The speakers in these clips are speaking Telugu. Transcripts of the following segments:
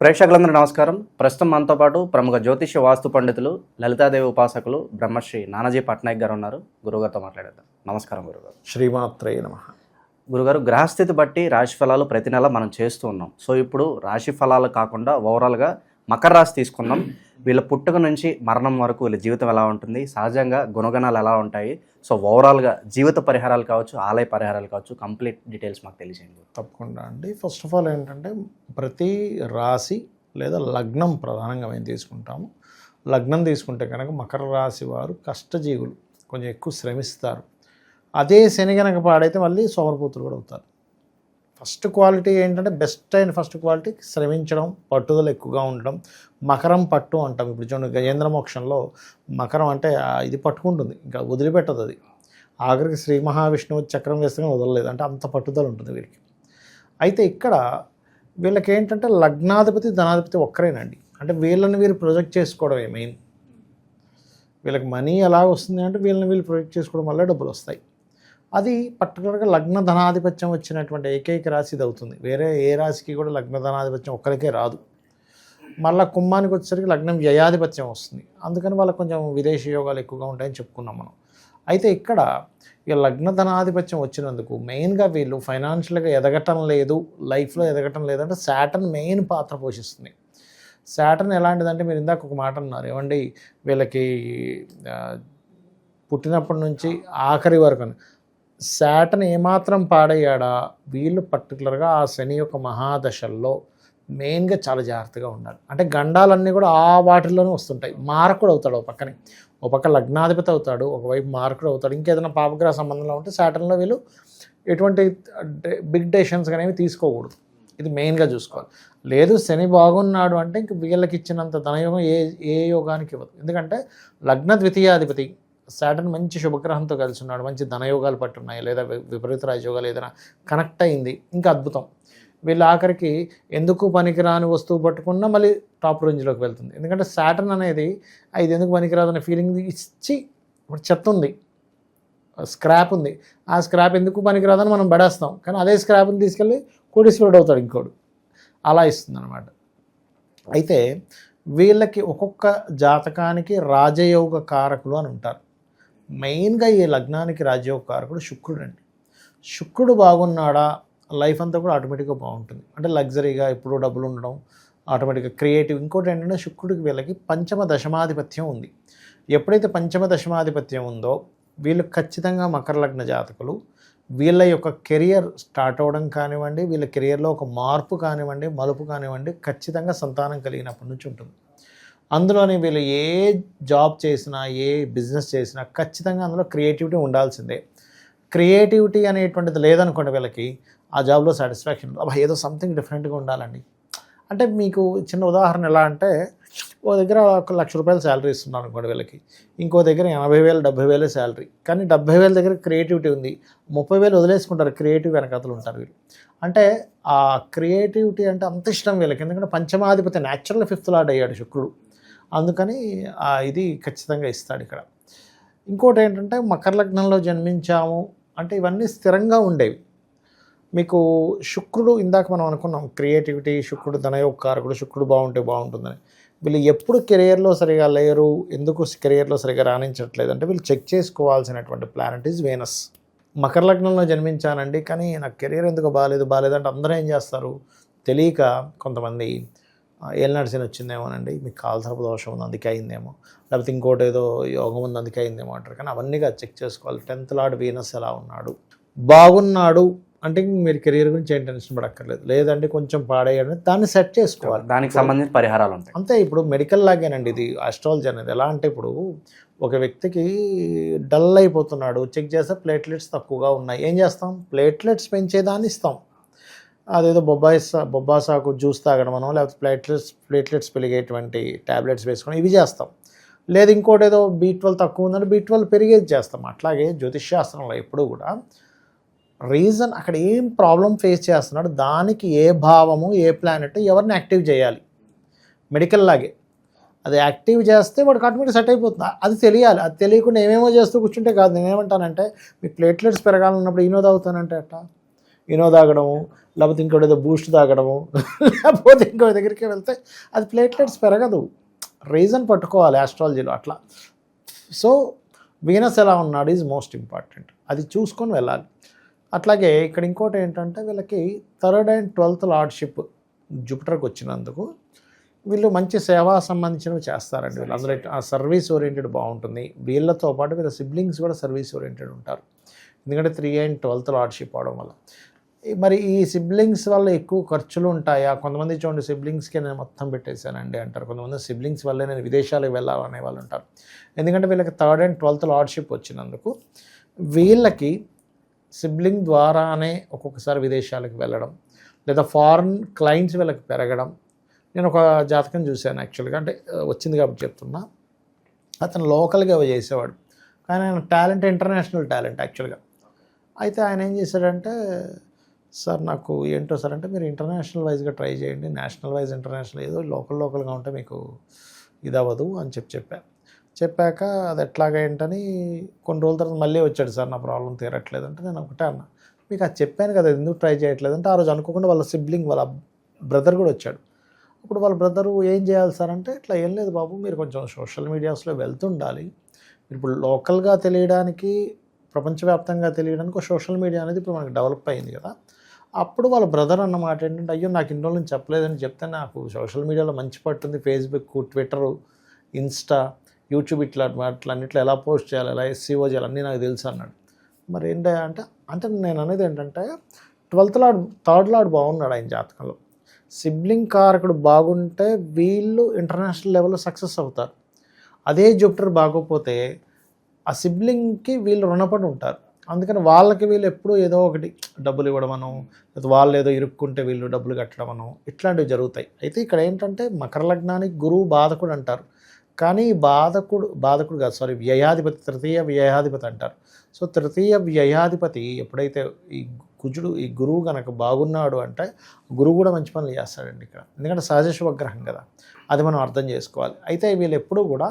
ప్రేక్షకులందరూ నమస్కారం. ప్రస్తుతం మనతో పాటు ప్రముఖ జ్యోతిష్య వాస్తు పండితులు లలితాదేవి ఉపాసకులు బ్రహ్మశ్రీ నానాజీ పట్నాయక్ గారు ఉన్నారు. గురుగారితో మాట్లాడేద్దాం. నమస్కారం గురుగారు. శ్రీమాత్రే నమ. గురుగారు గ్రహస్థితి బట్టి రాశి ఫలాలు ప్రతి నెల మనం చేస్తూ ఉన్నాం. సో ఇప్పుడు రాశి ఫలాలు కాకుండా ఓవరాల్గా మకర రాశి తీసుకున్నాం. వీళ్ళ పుట్టుక నుంచి మరణం వరకు వీళ్ళ జీవితం ఎలా ఉంటుంది? సహజంగా గుణగణాలు ఎలా ఉంటాయి? సో ఓవరాల్గా జీవిత పరిహారాలు కావచ్చు ఆలయ పరిహారాలు కావచ్చు కంప్లీట్ డీటెయిల్స్ మాకు తెలియజేయండి. తప్పకుండా అండి. ఫస్ట్ ఆఫ్ ఆల్ ఏంటంటే ప్రతి రాశి లేదా లగ్నం ప్రధానంగా మేము తీసుకుంటాము. లగ్నం తీసుకుంటే కనుక మకర రాశి వారు కష్టజీవులు కొంచెం ఎక్కువ శ్రమిస్తారు. అదే శని కనుక పాడైతే మళ్ళీ సోమరపూతులు కూడా అవుతారు. ఫస్ట్ క్వాలిటీ ఏంటంటే బెస్ట్ అయిన ఫస్ట్ క్వాలిటీ శ్రమించడం పట్టుదల ఎక్కువగా ఉండడం మకరం పట్టు అంటాం. ఇప్పుడు చూడండి గజేంద్ర మోక్షంలో మకరం అంటే ఇది పట్టుకుంటుంది ఇంకా వదిలిపెట్టదు అది. ఆఖరికి శ్రీ మహావిష్ణువు చక్రం వేస్తే వదలలేదు అంటే అంత పట్టుదల ఉంటుంది వీరికి. అయితే ఇక్కడ వీళ్ళకి ఏంటంటే లగ్నాధిపతి ధనాధిపతి ఒక్కరేనండి. అంటే వీళ్ళని వీరు ప్రొజెక్ట్ చేసుకోవడమే మెయిన్. వీళ్ళకి మనీ ఎలా వస్తుంది అంటే వీళ్ళని వీళ్ళు ప్రొజెక్ట్ చేసుకోవడం వల్ల డబ్బులు వస్తాయి. అది పర్టికులర్గా లగ్న ధనాధిపత్యం వచ్చినటువంటి ఏకైక రాశి ఇది అవుతుంది. వేరే ఏ రాశికి కూడా లగ్న ధనాధిపత్యం ఒక్కరికే రాదు. మళ్ళీ కుంభానికి వచ్చేసరికి లగ్నం వ్యయాధిపత్యం వస్తుంది. అందుకని వాళ్ళకి కొంచెం విదేశీ యోగాలు ఎక్కువగా ఉంటాయని చెప్పుకున్నాం మనం. అయితే ఇక్కడ ఇక లగ్న ధనాధిపత్యం వచ్చినందుకు మెయిన్గా వీళ్ళు ఫైనాన్షియల్గా ఎదగటం లేదు లైఫ్లో ఎదగటం లేదంటే శాటన్ మెయిన్ పాత్ర పోషిస్తుంది. శాటన్ ఎలాంటిదంటే మీరు ఇందాక ఒక మాట అన్నారు. ఏమండి? వీళ్ళకి పుట్టినప్పటి నుంచి ఆఖరి వరకు అని. శాటన్ ఏమాత్రం పాడయ్యాడా? వీళ్ళు పర్టికులర్గా ఆ శని యొక్క మహాదశల్లో మెయిన్గా చాలా జాగ్రత్తగా ఉండాలి. అంటే గండాలన్నీ కూడా ఆ వాటిల్లోనే వస్తుంటాయి. మారకుడు అవుతాడు ఒక పక్కనే. ఒక పక్క లగ్నాధిపతి అవుతాడు ఒకవైపు మారకుడు అవుతాడు. ఇంకేదైనా పాపగ్రహ సంబంధంలో ఉంటే శాటన్లో వీళ్ళు ఎటువంటి బిగ్ డెసిషన్స్ అనేవి తీసుకోకూడదు. ఇది మెయిన్గా చూసుకోవాలి. లేదు శని బాగున్నాడు అంటే ఇంక వీళ్ళకి ఇచ్చినంత ధనయోగం ఏ ఏ యోగానికి ఇవ్వదు. ఎందుకంటే లగ్న ద్వితీయాధిపతి శాటన్ మంచి శుభగ్రహంతో కలిసి ఉన్నాడు మంచి ధనయోగాలు పట్టున్నాయి లేదా విపరీత రాజయోగాలు ఏదైనా కనెక్ట్ అయింది. ఇంకా అద్భుతం. వీళ్ళు ఆఖరికి ఎందుకు పనికిరాని వస్తువు పట్టుకున్నా మళ్ళీ టాప్ రేంజ్లోకి వెళ్తుంది. ఎందుకంటే శాటన్ అనేది ఇది ఎందుకు పనికిరాదు అనే ఫీలింగ్ ఇచ్చి ఇప్పుడు చెత్త ఉంది. స్క్రాప్ ఉంది. ఆ స్క్రాప్ ఎందుకు పనికిరాదని మనం పడేస్తాం. కానీ అదే స్క్రాప్ని తీసుకెళ్ళి కోటీశ్వరుడు అవుతాడు ఇంకోడు. అలా ఇస్తుంది అనమాట అయితే వీళ్ళకి ఒక్కొక్క జాతకానికి రాజయోగ కారకులు అని ఉంటారు. మెయిన్గా ఈ లగ్నానికి రాజయోగ కారకుడు శుక్రుడు అండి. శుక్రుడు బాగున్నాడా? లైఫ్ అంతా కూడా ఆటోమేటిక్గా బాగుంటుంది. అంటే లగ్జరీగా ఎప్పుడూ డబ్బులు ఉండడం ఆటోమేటిక్గా క్రియేటివ్. ఇంకోటి ఏంటంటే శుక్రుడికి వీళ్ళకి పంచమ దశమాధిపత్యం ఉంది. ఎప్పుడైతే పంచమ దశమాధిపత్యం ఉందో వీళ్ళు ఖచ్చితంగా మకర లగ్న జాతకులు. వీళ్ళ యొక్క కెరియర్ స్టార్ట్ అవ్వడం కానివ్వండి వీళ్ళ కెరియర్లో ఒక మార్పు కానివ్వండి మలుపు కానివ్వండి ఖచ్చితంగా సంతానం కలిగినప్పటి నుంచి ఉంటుంది. అందులోని వీళ్ళు ఏ జాబ్ చేసినా ఏ బిజినెస్ చేసినా ఖచ్చితంగా అందులో క్రియేటివిటీ ఉండాల్సిందే. క్రియేటివిటీ అనేటువంటిది లేదనుకోండి వీళ్ళకి ఆ జాబ్లో సాటిస్ఫాక్షన్. అబ్బా ఏదో సంథింగ్ డిఫరెంట్గా ఉండాలండి. అంటే మీకు చిన్న ఉదాహరణ ఎలా అంటే ఓ దగ్గర ఒక లక్ష రూపాయలు శాలరీ ఇస్తున్నారు అనుకోండి వీళ్ళకి. ఇంకో దగ్గర ఎనభై వేలు డెబ్బై వేలే శాలరీ. కానీ డెబ్బై వేల దగ్గర క్రియేటివిటీ ఉంది. ముప్పై వేలు వదిలేసుకుంటారు క్రియేటివ్ వెనకతలు ఉంటారు వీళ్ళు. అంటే ఆ క్రియేటివిటీ అంటే అంత ఇష్టం వీళ్ళకి. ఎందుకంటే పంచమాధిపతి న్యాచురల్ ఫిఫ్త్ లాడ్ అయ్యాడు శుక్రుడు. అందుకని ఇది ఖచ్చితంగా ఇస్తాడు ఇక్కడ. ఇంకోటి ఏంటంటే మకర లగ్నంలో జన్మించాము అంటే ఇవన్నీ స్థిరంగా ఉండేవి. మీకు శుక్రుడు ఇందాక మనం అనుకున్నాం క్రియేటివిటీ శుక్రుడు ధనయోగకారకుడు శుక్రుడు బాగుంటే బాగుంటుందని. వీళ్ళు ఎప్పుడు కెరియర్లో సరిగా లేరు ఎందుకు కెరియర్లో సరిగా రాణించట్లేదు అంటే వీళ్ళు చెక్ చేసుకోవాల్సినటువంటి ప్లానెట్ ఈజ్ వేనస్ మకర లగ్నంలో జన్మించానండి కానీ నాకు కెరియర్ ఎందుకు బాగాలేదు బాగాలేదు అంటే అందరూ ఏం చేస్తారు? తెలియక కొంతమంది "ఆ, ఏలినాడు శని వచ్చిందేమోనండి మీకు కాల్సరపు దోషం ఉంది అందుకే అయిందేమో. లేకపోతే ఇంకోటి ఏదో యోగం ఉంది అందుకే అయిందేమో అంటారు. కానీ అవన్నీగా చెక్ చేసుకోవాలి. టెన్త్ లార్డ్ వీనస్ ఎలా ఉన్నాడు? బాగున్నాడు అంటే మీరు కెరీర్ గురించి ఏం టెన్షన్ పడక్కర్లేదు. లేదంటే కొంచెం పాడేయడం దాన్ని సెట్ చేసుకోవాలి. దానికి సంబంధించిన పరిహారాలు ఉంటాయి. అంతే ఇప్పుడు మెడికల్ లాగేనండి ఇది ఆస్ట్రాలజీ అనేది. ఎలా అంటే ఇప్పుడు ఒక వ్యక్తికి డల్ అయిపోతున్నాడు చెక్ చేస్తే ప్లేట్లెట్స్ తక్కువగా ఉన్నాయి. ఏం చేస్తాం? ప్లేట్లెట్స్ పెంచేదాన్ని ఇస్తాం. అదేదో బొబ్బాయి సా బొబ్బా సాకు జ్యూస్ తాగడం అనో లేకపోతే ప్లేట్లెట్స్ ప్లేట్లెట్స్ పెరిగేటువంటి ట్యాబ్లెట్స్ వేసుకోవడం ఇవి చేస్తాం. లేదు ఇంకోటి ఏదో బీ ట్వెల్వ్ తక్కువ ఉందంటే బీ ట్వెల్వ్ పెరిగేది చేస్తాం. అట్లాగే జ్యోతిష్ శాస్త్రంలో ఎప్పుడు కూడా రీజన్ అక్కడ ఏం ప్రాబ్లం ఫేస్ చేస్తున్నాడు దానికి ఏ భావము ఏ ప్లానెట్ ఎవరిని యాక్టివ్ చేయాలి? మెడికల్ లాగే. అది యాక్టివ్ చేస్తే వాడికి ఆటోమేటిక్ సెట్ అయిపోతుంది. అది తెలియాలి. అది తెలియకుండా ఏమేమో చేస్తూ కూర్చుంటే కాదు. నేనేమంటానంటే మీ ప్లేట్లెట్స్ పెరగాలన్నప్పుడు ఈనో తాగుతానంటే అట్లా ఇనో తాగడము లేకపోతే ఇంకోటి ఏదో బూస్ట్ తాగడము లేకపోతే ఇంకో దగ్గరికి వెళ్తే అది ప్లేట్లెట్స్ పెరగదు. రీజన్ పట్టుకోవాలి ఆస్ట్రాలజీలో అట్లా. సో వీనస్ ఎలా ఉన్నాడు ఈజ్ మోస్ట్ ఇంపార్టెంట్ అది చూసుకొని వెళ్ళాలి. అట్లాగే ఇక్కడ ఇంకోటి ఏంటంటే వీళ్ళకి థర్డ్ అండ్ ట్వెల్త్ లార్డ్షిప్ జూపిటర్కి వచ్చినందుకు వీళ్ళు మంచి సేవా సంబంధించినవి చేస్తారండి వీళ్ళు. అందులో ఆ సర్వీస్ ఓరియంటెడ్ బాగుంటుంది. వీళ్ళతో పాటు వీళ్ళ సిబ్లింగ్స్ కూడా సర్వీస్ ఓరియంటెడ్ ఉంటారు. ఎందుకంటే త్రీ అండ్ ట్వెల్త్ లార్డ్షిప్ అవడం వల్ల. మరి ఈ సిబ్లింగ్స్ వల్ల ఎక్కువ ఖర్చులు ఉంటాయా? కొంతమంది చూడండి సిబ్లింగ్స్కి నేను మొత్తం పెట్టేశానండి అంటారు. కొంతమంది సిబ్లింగ్స్ వల్లే నేను విదేశాలకు వెళ్ళాలనే వాళ్ళు ఉంటారు. ఎందుకంటే వీళ్ళకి థర్డ్ అండ్ ట్వెల్త్ లార్డ్షిప్ వచ్చినందుకు వీళ్ళకి సిబ్లింగ్ ద్వారానే ఒక్కొక్కసారి విదేశాలకు వెళ్ళడం లేదా ఫారిన్ క్లయింట్స్ వీళ్ళకి పెరగడం. నేను ఒక జాతకం చూశాను యాక్చువల్గా అంటే వచ్చింది కాబట్టి చెప్తున్నా. అతను లోకల్గా చేసేవాడు. కానీ ఆయన టాలెంట్ ఇంటర్నేషనల్ టాలెంట్ యాక్చువల్గా అయితే ఆయన ఏం చేశాడంటే సార్ నాకు ఏంటో సార్ అంటే మీరు ఇంటర్నేషనల్ వైజ్గా ట్రై చేయండి. నేషనల్ వైజ్ ఇంటర్నేషనల్ ఏదో లోకల్ లోకల్గా ఉంటే మీకు ఇది అవ్వదు అని చెప్పి చెప్పా. చెప్పాక అది ఎట్లాగా ఏంటని కొన్ని రోజుల తర్వాత మళ్ళీ వచ్చాడు సార్ నా ప్రాబ్లం తీరట్లేదు అంటే నేను ఒకటే అన్నా. మీకు అది చెప్పాను కదా ఎందుకు ట్రై చేయట్లేదు అంటే ఆ రోజు అనుకోకుండా వాళ్ళ సిబ్లింగ్ వాళ్ళ బ్రదర్ కూడా వచ్చాడు. అప్పుడు వాళ్ళ బ్రదరు ఏం చేయాలి సార్ అంటే ఇట్లా ఏం లేదు బాబు మీరు కొంచెం సోషల్ మీడియాస్లో వెళ్తుండాలి. ఇప్పుడు లోకల్గా తెలియడానికి ప్రపంచవ్యాప్తంగా తెలియడానికి ఒక సోషల్ మీడియా అనేది ఇప్పుడు మనకి డెవలప్ అయింది కదా. అప్పుడు వాళ్ళ బ్రదర్ అన్నమాట ఏంటంటే అయ్యో నాకు ఇన్ని రోజులు చెప్పలేదని చెప్తే నాకు సోషల్ మీడియాలో మంచి పట్టుంది. ఫేస్బుక్ ట్విట్టర్ ఇన్స్టా యూట్యూబ్ ఇట్లా అట్లా అన్నిట్లో ఎలా పోస్ట్ చేయాలి ఎలా ఎస్సీఓ చేయాలి అన్నీ నాకు తెలుసు అన్నాడు. మరి ఏంటి అంటే అంటే నేను అనేది ఏంటంటే ట్వెల్త్ లాడ్ థర్డ్ లాడ్ బాగున్నాడు ఆయన జాతకంలో. సిబ్లింగ్ కారకుడు బాగుంటే వీళ్ళు ఇంటర్నేషనల్ లెవెల్లో సక్సెస్ అవుతారు. అదే జూపిటర్ బాగోపోతే ఆ సిబ్లింగ్కి వీళ్ళు రుణపడి ఉంటారు. అందుకని వాళ్ళకి వీళ్ళు ఎప్పుడూ ఏదో ఒకటి డబ్బులు ఇవ్వడమనో లేదా వాళ్ళు ఏదో ఇరుక్కుంటే వీళ్ళు డబ్బులు కట్టడమనో ఇట్లాంటివి జరుగుతాయి. అయితే ఇక్కడ ఏంటంటే మకర లగ్నానికి గురువు బాధకుడు అంటారు. కానీ బాధకుడు బాధకుడు కాదు సారీ వ్యయాధిపతి తృతీయ వ్యయాధిపతి అంటారు. సో తృతీయ వ్యయాధిపతి ఎప్పుడైతే ఈ కుజుడు ఈ గురువు కనుక బాగున్నాడు అంటే గురువు కూడా మంచి పనులు చేస్తాడండి ఇక్కడ. ఎందుకంటే సహజ శుభగ్రహం కదా అది మనం అర్థం చేసుకోవాలి. అయితే వీళ్ళు ఎప్పుడూ కూడా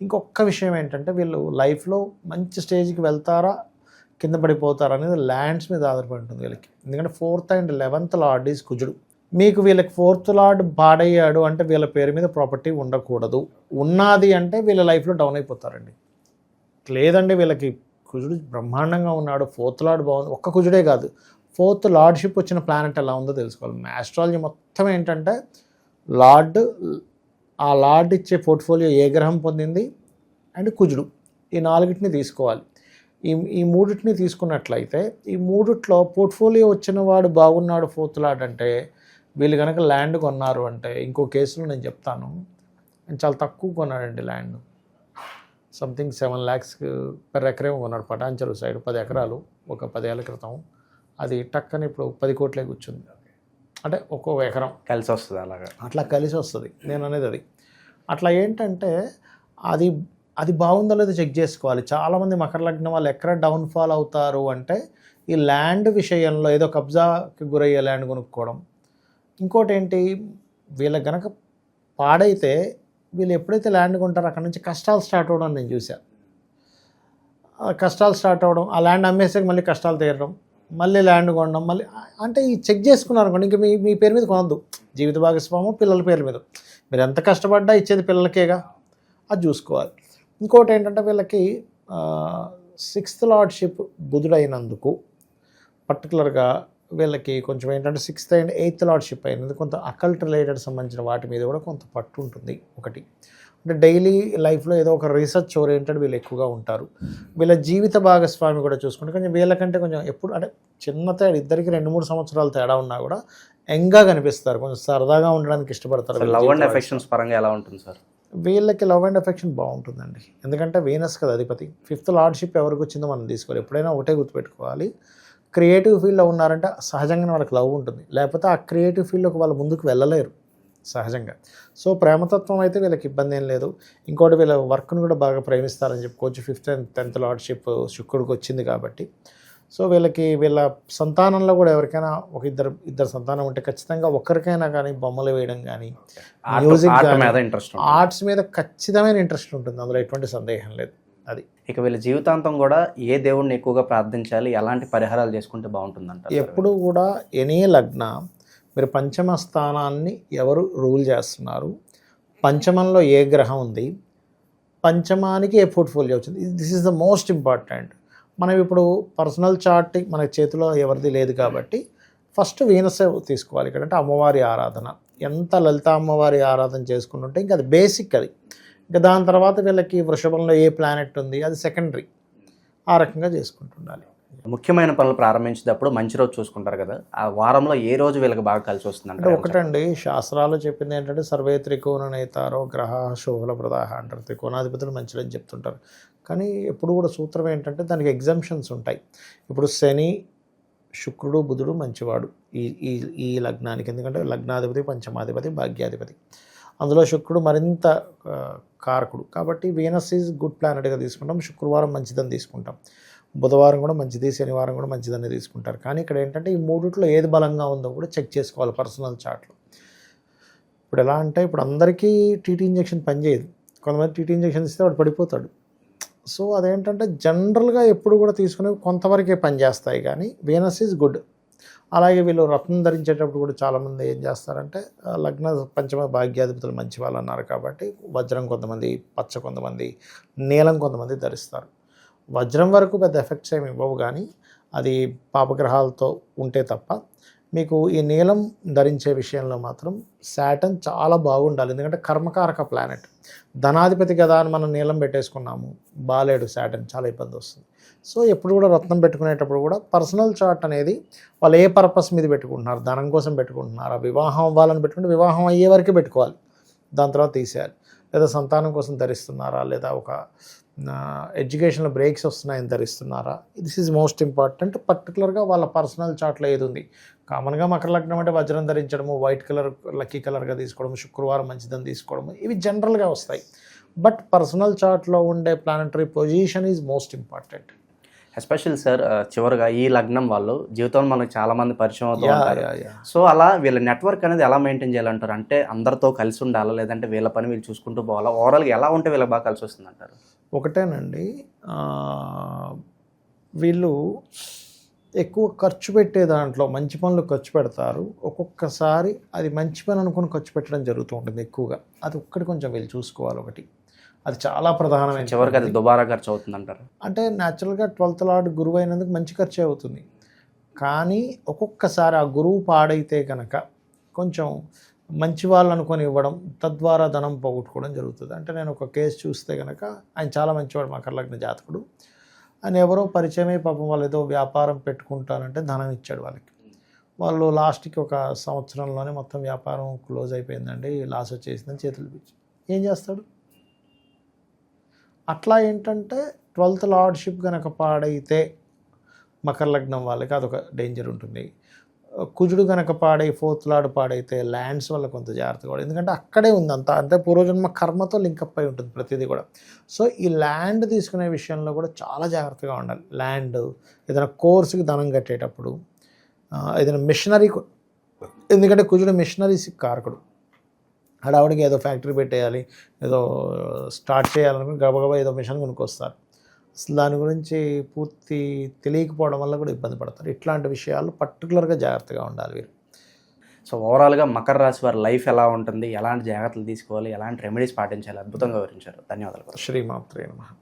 ఇంకొక విషయం ఏంటంటే వీళ్ళు లైఫ్లో మంచి స్టేజ్కి వెళ్తారా కింద పడిపోతారు అనేది ల్యాండ్స్ మీద ఆధారపడి ఉంటుంది వీళ్ళకి. ఎందుకంటే fourth and eleventh lord is కుజుడు. మీకు వీళ్ళకి ఫోర్త్ లార్డ్ పాడయ్యాడు అంటే వీళ్ళ పేరు మీద ప్రాపర్టీ ఉండకూడదు. ఉన్నది అంటే వీళ్ళ లైఫ్లో డౌన్ అయిపోతారండి. లేదండి వీళ్ళకి కుజుడు బ్రహ్మాండంగా ఉన్నాడు ఫోర్త్ లార్డ్ బాగుంది. ఒక్క కుజుడే కాదు. ఫోర్త్ లార్డ్షిప్ వచ్చిన ప్లానెట్ ఎలా ఉందో తెలుసుకోవాలి. ఆస్ట్రాలజీ మొత్తం ఏంటంటే లార్డ్ ఆ లార్డ్ ఇచ్చే పోర్ట్ఫోలియో ఏ గ్రహం పొందింది? అండ్ కుజుడు. ఈ నాలుగిటిని తీసుకోవాలి. ఈ ఈ మూడిటిని తీసుకున్నట్లయితే ఈ మూడిట్లో పోర్ట్ఫోలియో వచ్చిన వాడు బాగున్నాడు ఫోర్త్ లార్డ్ అంటే వీళ్ళు కనుక ల్యాండ్ కొన్నారు అంటే ఇంకో కేసులో నేను చెప్తాను. చాలా తక్కువ కొన్నాడండి land. Something seven lakhs per ఎకరేమో కొన్నాడు పటాంచరు సైడ్ పది ఎకరాలు ఒక పదేళ్ళ క్రితం. అది టక్కని ఇప్పుడు పది కోట్లే కూర్చుంది. అంటే ఒక్కో ఎకరం. కలిసి వస్తుంది అలాగా. అట్లా కలిసి వస్తుంది నేను అనేది అది. అట్లా ఏంటంటే అది అది బాగుందో లేదో చెక్ చేసుకోవాలి. చాలామంది మకర లగ్నం వాళ్ళు ఎక్కడ డౌన్ఫాల్ అవుతారు అంటే ఈ ల్యాండ్ విషయంలో ఏదో కబ్జాకి గురయ్యే ల్యాండ్ కొనుక్కోవడం. ఇంకోటి ఏంటి? వీళ్ళకి గనక పాడైతే వీళ్ళు ఎప్పుడైతే ల్యాండ్ కొంటారో అక్కడ నుంచి కష్టాలు స్టార్ట్ అవ్వడం నేను చూశాను ఆ కష్టాలు స్టార్ట్ అవ్వడం ఆ ల్యాండ్ అమ్మేసాక మళ్ళీ కష్టాలు తీరడం మళ్ళీ ల్యాండ్ కొనడం మళ్ళీ అంటే ఈ చెక్ చేసుకున్నారు అనుకోండి ఇంకా మీ మీ పేరు మీద కొనద్దు. జీవిత భాగస్వాము పిల్లల పేరు మీద. మీరు ఎంత కష్టపడ్డా ఇచ్చేది పిల్లలకేగా? అది చూసుకోవాలి. ఇంకోటి ఏంటంటే వీళ్ళకి సిక్స్త్ లార్డ్షిప్ బుధుడైనందుకు పర్టికులర్గా వీళ్ళకి కొంచెం ఏంటంటే సిక్స్త్ అండ్ ఎయిత్ లార్డ్షిప్ అయినది కొంత అకల్ట్ రిలేటెడ్ సంబంధించిన వాటి మీద కూడా కొంత పట్టు ఉంటుంది ఒకటి. అంటే డైలీ లైఫ్లో ఏదో ఒక రీసెర్చ్ ఓరియంటెడ్ వీళ్ళు ఎక్కువగా ఉంటారు. వీళ్ళ జీవిత భాగస్వామి కూడా చూసుకుంటే కొంచెం వీళ్ళకంటే కొంచెం ఎప్పుడు అంటే చిన్న తేడా ఇద్దరికి రెండు మూడు సంవత్సరాల తేడా ఉన్నా కూడా యంగ్గా కనిపిస్తారు. కొంచెం సరదాగా ఉండడానికి ఇష్టపడతారు లవ్ అండ్. ఎఫెక్షన్స్ పరంగా ఎలా ఉంటుంది సార్? వీళ్ళకి లవ్ అండ్ అఫెక్షన్ బాగుంటుందండి. ఎందుకంటే వీనస్ కదా అధిపతి. ఫిఫ్త్ లార్డ్షిప్ ఎవరికి వచ్చిందో మనం తీసుకోవాలి. ఎప్పుడైనా ఒకటే గుర్తుపెట్టుకోవాలి. క్రియేటివ్ ఫీల్డ్లో ఉన్నారంటే సహజంగానే వాళ్ళకి లవ్ ఉంటుంది. లేకపోతే ఆ క్రియేటివ్ ఫీల్డ్లోకి వాళ్ళు ముందుకు వెళ్ళలేరు సహజంగా. సో ప్రేమతత్వం అయితే వీళ్ళకి ఇబ్బంది ఏం లేదు. ఇంకోటి వీళ్ళ వర్క్ను కూడా బాగా ప్రేమిస్తారని చెప్పుకోవచ్చు ఫిఫ్త్ అండ్ టెన్త్ లార్డ్షిప్ శుక్రుడికి వచ్చింది కాబట్టి సో వీళ్ళకి వీళ్ళ సంతానంలో కూడా ఎవరికైనా ఒక ఇద్దరు ఇద్దరు సంతానం ఉంటే ఖచ్చితంగా ఒక్కరికైనా కానీ బొమ్మలు వేయడం కానీ మ్యూజిక్ ఇంట్రెస్ట్ ఆర్ట్స్ మీద ఖచ్చితమైన ఇంట్రెస్ట్ ఉంటుంది. అందులో ఎటువంటి సందేహం లేదు. అది. ఇక వీళ్ళ జీవితాంతం కూడా ఏ దేవుణ్ణి ఎక్కువగా ప్రార్థించాలి ఎలాంటి పరిహారాలు చేసుకుంటే బాగుంటుందంట ఎప్పుడు కూడా ఎనీ లగ్న మీరు పంచమ స్థానాన్ని ఎవరు రూల్ చేస్తున్నారు? పంచమంలో ఏ గ్రహం ఉంది? పంచమానికి ఏ పోర్ట్ఫోలియో వచ్చింది? This is the most important మనం ఇప్పుడు పర్సనల్ చార్ట్ మన చేతిలో ఎవరిది లేదు కాబట్టి ఫస్ట్ వీనస్ తీసుకోవాలి. ఇక్కడ అంటే అమ్మవారి ఆరాధన. ఎంత లలిత అమ్మవారి ఆరాధన చేసుకుంటుంటే ఇంకా అది బేసిక్ అది. ఇంకా దాని తర్వాత వీళ్ళకి వృషభంలో ఏ ప్లానెట్ ఉంది? అది సెకండరీ ఆ రకంగా చేసుకుంటుండాలి. ముఖ్యమైన పనులు ప్రారంభించేటప్పుడు మంచి రోజు చూసుకుంటారు కదా. ఆ వారంలో ఏ రోజు వీళ్ళకి బాగా కలిసి అంటే వస్తుందంట ఒకటండి శాస్త్రాలు చెప్పింది ఏంటంటే సర్వే త్రికోణ నేతారో గ్రహ శోభల ప్రదాహ అంటారు. త్రికోణాధిపతులు మంచిదని చెప్తుంటారు. కానీ ఎప్పుడు కూడా సూత్రం ఏంటంటే దానికి ఎగ్జామ్షన్స్ ఉంటాయి. ఇప్పుడు శని శుక్రుడు బుధుడు మంచివాడు ఈ ఈ ఈ లగ్నానికి. ఎందుకంటే లగ్నాధిపతి పంచమాధిపతి భాగ్యాధిపతి. అందులో శుక్రుడు మరింత కారకుడు. కాబట్టి వీనస్ ఈజ్ గుడ్ ప్లానెట్గా తీసుకుంటాం. శుక్రవారం మంచిదని తీసుకుంటాం. బుధవారం కూడా మంచిది శనివారం కూడా మంచిదని తీసుకుంటారు. కానీ ఇక్కడ ఏంటంటే ఈ మూడిట్లో ఏది బలంగా ఉందో కూడా చెక్ చేసుకోవాలి పర్సనల్ చార్ట్లో ఇప్పుడు ఎలా అంటే ఇప్పుడు అందరికీ టీటీ ఇంజెక్షన్ పనిచేయదు కొంతమంది టీటీ ఇంజెక్షన్ ఇస్తే వాడు పడిపోతాడు. సో అదేంటంటే జనరల్గా ఎప్పుడు కూడా తీసుకునే కొంతవరకే పనిచేస్తాయి కానీ వీనస్ ఈజ్ గుడ్. అలాగే వీళ్ళు రత్నం ధరించేటప్పుడు కూడా చాలామంది ఏం చేస్తారంటే లగ్న పంచమ భాగ్యాధిపతులు మంచి వాళ్ళు అన్నారు కాబట్టి వజ్రం కొంతమంది పచ్చ కొంతమంది నీలం కొంతమంది ధరిస్తారు. వజ్రం వరకు పెద్ద ఎఫెక్ట్స్ ఏమి ఇవ్వవు కానీ అది పాపగ్రహాలతో ఉంటే తప్ప మీకు ఈ నీలం ధరించే విషయంలో మాత్రం శాటన్ చాలా బాగుండాలి. ఎందుకంటే కర్మకారక ప్లానెట్ ధనాధిపతి కదా అని మనం నీలం పెట్టేసుకున్నాము బాలేడు శాటన్ చాలా ఇబ్బంది వస్తుంది. సో ఎప్పుడు కూడా రత్నం పెట్టుకునేటప్పుడు కూడా పర్సనల్ చార్ట్ అనేది వాళ్ళు ఏ పర్పస్ మీద పెట్టుకుంటున్నారు ధనం కోసం పెట్టుకుంటున్నారా వివాహం అవ్వాలని పెట్టుకుంటే వివాహం అయ్యే వరకు పెట్టుకోవాలి. దాని తర్వాత తీసేయాలి. లేదా సంతానం కోసం ధరిస్తున్నారా లేదా ఒక ఎడ్యుకేషన్లో బ్రేక్స్ వస్తున్నాయని ధరిస్తున్నారా? దిస్ ఈజ్ మోస్ట్ ఇంపార్టెంట్ పర్టికులర్గా వాళ్ళ పర్సనల్ చార్ట్లో ఏది ఉంది? కామన్గా మకర లగ్నం అంటే వజ్రం ధరించడము వైట్ కలర్ లక్కీ కలర్గా తీసుకోవడం శుక్రవారం మంచిదని తీసుకోవడము ఇవి జనరల్గా వస్తాయి. బట్ పర్సనల్ చార్ట్లో ఉండే planetary position is most important special sir చివరిగా ఈ లగ్నం వాళ్ళు జీవితంలో మనకు చాలా మంది పరిచయం అవుతూ యా ఉంటారు. యా యా సో అలా వీళ్ళ నెట్వర్క్ అనేది ఎలా మెయింటైన్ చేయాలంటారు? అంటే అందరితో కలిసి ఉండాలా? లేదంటే వీళ్ళ పని వీళ్ళు చూసుకుంటూ పోవాలా? ఓవరాల్గా ఎలా ఉంటే వీళ్ళకి బాగా కలిసి వస్తుంది అంటారు ఒకటేనండి వీళ్ళు ఎక్కువ ఖర్చు పెట్టే దాంట్లో మంచి పనులు ఖర్చు పెడతారు. ఒక్కొక్కసారి అది మంచి పని అనుకుని ఖర్చు పెట్టడం జరుగుతూ ఉంటుంది ఎక్కువగా. అది ఒక్కటి కొంచెం వీళ్ళు చూసుకోవాలి ఒకటి. అది చాలా ప్రధానమైన చివరికి అది దుబారా ఖర్చు అవుతుంది అంటారు. అంటే న్యాచురల్గా ట్వెల్త్ లార్డ్ గురువు అయినందుకు మంచి ఖర్చే అవుతుంది. కానీ ఒక్కొక్కసారి ఆ గురువు పాడైతే కనుక కొంచెం మంచి వాళ్ళు అనుకొని ఇవ్వడం తద్వారా ధనం పోగొట్టుకోవడం జరుగుతుంది. అంటే నేను ఒక కేసు చూస్తే కనుక ఆయన చాలా మంచివాడు మకర లగ్న జాతకుడు. ఆయన ఎవరో పరిచయమే పాపం వాళ్ళు ఏదో వ్యాపారం పెట్టుకుంటానంటే ధనం ఇచ్చాడు వాళ్ళకి. వాళ్ళు లాస్ట్కి ఒక సంవత్సరంలోనే మొత్తం వ్యాపారం క్లోజ్ అయిపోయిందండి లాస్ వచ్చేసిందని చేతులు పిచ్చి. ఏం చేస్తాడు? అట్లా ఏంటంటే ట్వెల్త్ లార్డ్షిప్ కనుక పాడైతే మకర లగ్నం వాళ్ళకి అదొక డేంజర్ ఉంటుంది. కుజుడు కనుక పాడై ఫోర్త్ పాడైతే ల్యాండ్స్ వల్ల కొంత జాగ్రత్తగా కూడా ఎందుకంటే అక్కడే ఉంది అంత. అంటే పూర్వజన్మ కర్మతో లింకప్ అయి ఉంటుంది ప్రతిదీ కూడా. సో ఈ ల్యాండ్ తీసుకునే విషయంలో కూడా చాలా జాగ్రత్తగా ఉండాలి. ల్యాండ్ ఏదైనా కోర్సుకి ధనం కట్టేటప్పుడు ఏదైనా మిషనరీ ఎందుకంటే కుజుడు మిషనరీస్ కారకుడు. హడావుడికి ఏదో ఫ్యాక్టరీ పెట్టేయాలి ఏదో స్టార్ట్ చేయాలనుకుని గబగబా ఏదో మిషన్ కొనుక్కొస్తారు. అసలు దాని గురించి పూర్తి తెలియకపోవడం వల్ల కూడా ఇబ్బంది పడతారు. ఇట్లాంటి విషయాలు పర్టికులర్గా జాగ్రత్తగా ఉండాలి వీరు. సో ఓవరాల్గా మకర రాశి వారి లైఫ్ ఎలా ఉంటుంది? ఎలాంటి జాగ్రత్తలు తీసుకోవాలి? ఎలాంటి రెమెడీస్ పాటించాలి? అద్భుతంగా వివరించారు. ధన్యవాదాలు. శ్రీమాత్రే నమః.